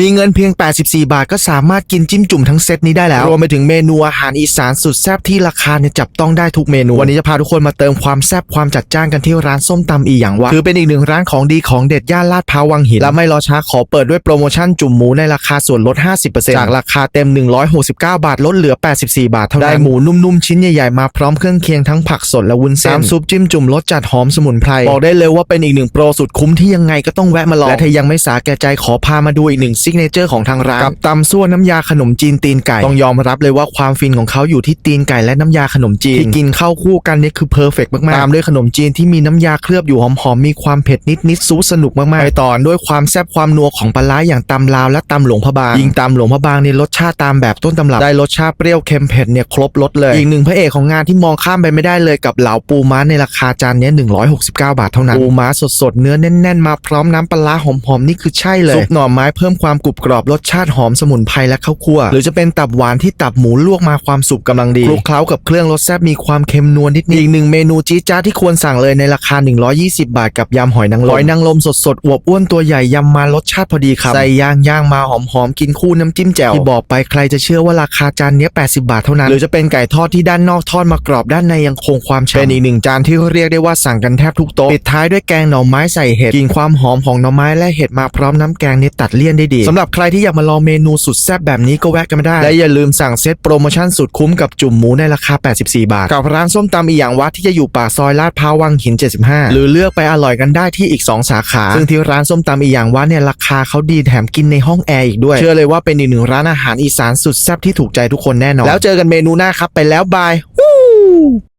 มีเงินเพียง 84 บาทก็สามารถกินจิ้มจุ่มทั้งเซตนี้ได้แล้ว รวมไปถึงเมนูอาหารอีสานสุดแซ่บที่ราคาเนี่ยจับต้องได้ทุกเมนู วันนี้จะพาทุกคนมาเติมความแซ่บความจัดจ้านกันที่ร้านส้มตำอีหยังวะถือเป็นอีกหนึ่งร้านของดีของเด็ดย่านลาดพร้าววังหิน และไม่รอช้าขอเปิดด้วยโปรโมชั่นจุ่มหมูในราคาส่วนลด 50%จากราคาเต็ม 169 บาทลดเหลือ 84 บาทเท่านั้นได้หมูนุ่มๆชิ้นใหญ่ๆมาพร้อมเครื่องเคียงทั้งผักสดและวุ้นเส้นน้ำซุปจิ้มจุ่มรสจัดหอมสมุนไพรบอกได้เลยว่าเป็นอีกหนึ่งโปรสุดคุ้มที่ยังไงก็ต้องแวะมาลองและถ้ายังไม่สาแก่ใจขอพามาดูอีกหนึ่งซิกเนเจอร์ของทางร้านกับตำซั่วน้ำยาขนมจีนตีนไก่ต้องยอมรับเลยว่าความฟินของเขาอยู่ที่ตีนไก่และน้ำยาขนมจีนที่กินเข้าคู่กันเนี่ยคือเพอร์เฟกต์มากๆตามด้วยขนมจีนที่มีน้ำยาเคลือบอยู่หอมๆมีความเผ็ดนิดๆซูสนุกมากๆไปต่อด้วยความแซ่บความนัวของปลาร้าอย่างตำลาวและตำหลวงพระบางยิ่งตำหลวงพระบางเนี่ยรสชาติตามแบบต้นตำรับได้รสชาติเปรี้ยวเค็มเผ็ดเนี่ยครบรสเลยอีกหนึ่งพระเอกของงานที่มองข้ามไปไม่ได้เลยกับเหลาปูม้าในราคาจานเนี้ย169 บาทเท่านั้นปูม้าสดๆเนื้อแน่นๆมาพร้อมน้ำปลาร้าหอมๆนี่คือใช่เลยซุปหน่อไม้เพิ่มความกรุบกรอบรสชาติหอมสมุนไพรและข้าวคั่ว หรือจะเป็นตับหวานที่ตับหมูลวกมาความสุกกำลังดีคลุกเคล้ากับเครื่องรสแซ่บมีความเค็มนวลนิดๆอีกหนึ่งเมนูจี๊ดจ้าดที่ควรสั่งเลยในราคา 120 บาทกับยำหอยนางรมหอยนางรมสดๆอวบอ้วนตัวใหญ่ยำมารสชาติพอดีครับใส่ย่างย่างมาหอมๆกินคู่น้ำจิ้มแจ่วที่บอกไปใครจะเชื่อว่าราคาจานเนี้ย80 บาทเท่านั้น หรือจะเป็นไก่ทอดที่ด้านนอกทอดมากรอบด้านในยังคงความฉ่ำเป็นอีกหนึ่งจานที่เรียกได้ว่าสั่งกันแทบทุกโต๊ะปิดท้ายด้วยแกงหน่อไม้ใส่เห็ดกินความหอมของหน่อไม้และเห็ดมาพร้อมน้ำแกงเนี่ยตัดเลี่ยนได้ดีสำหรับใครที่อยากมาลองเมนูสุดแซ่บแบบนี้ก็แวะกันมาได้ และอย่าลืมสั่งเซตโปรโมชั่นสุดคุ้มกับจุ่มหมูในราคา 84 บาท กับร้านส้มตำอีหยังวัดที่จะอยู่ปากซอยลาดพร้าววังหิน 75 หรือเลือกไปอร่อยกันได้ที่อีก 2 สาขา ซึ่งที่ร้านส้มตำอีหยังวัดเนี่ยราคาเขาดีแถมกินในห้องแอร์อีกด้วย เชื่อเลยว่าเป็นอีกหนึ่งร้านอาหารอีสานสุดแซ่บที่ถูกใจทุกคนแน่นอน แล้วเจอกันเมนูหน้าครับไปแล้วบาย